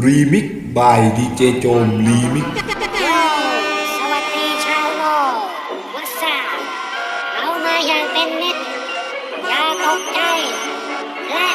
รีมิกบายดีเจโจมรีมิกสวัสดีชาวโลกวัสาเรามาอย่างเป็นมิตรอย่าตกใจและ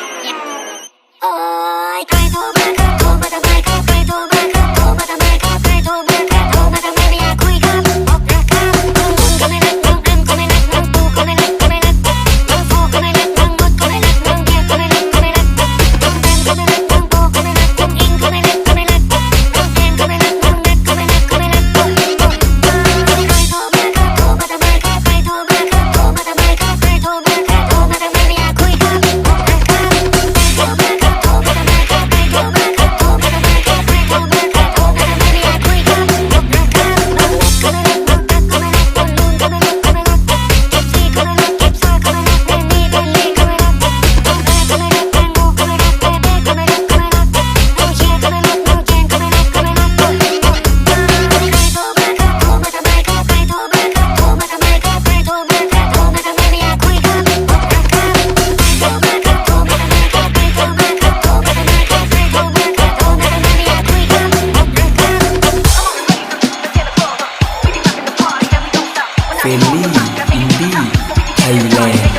เบลลี่อินดี้ไทยแลน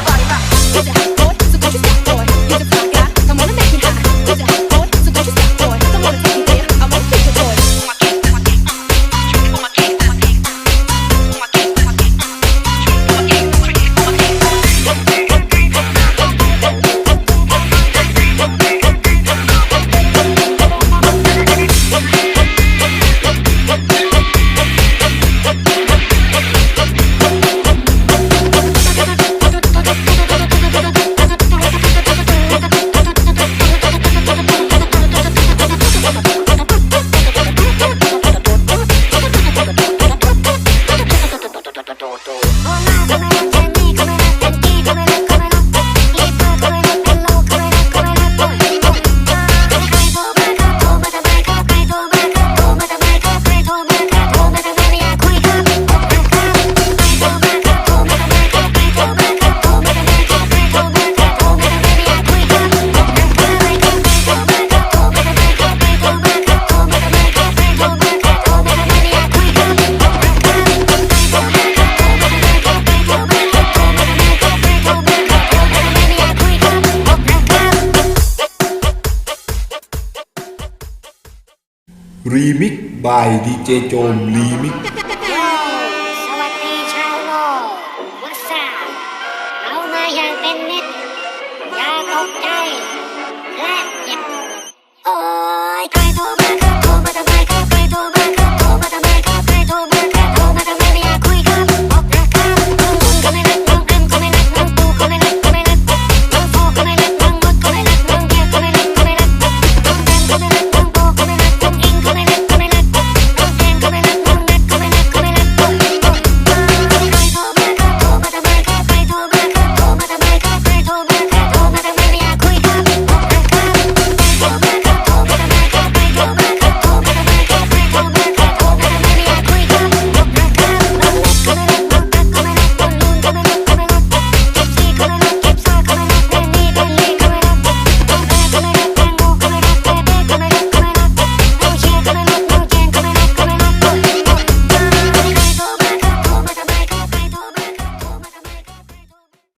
รีมิกบายดีเจโจมรีมิกสวัสดีชาวโลกวัสซาเอามาอย่างเป็นนิดย่าตกใจ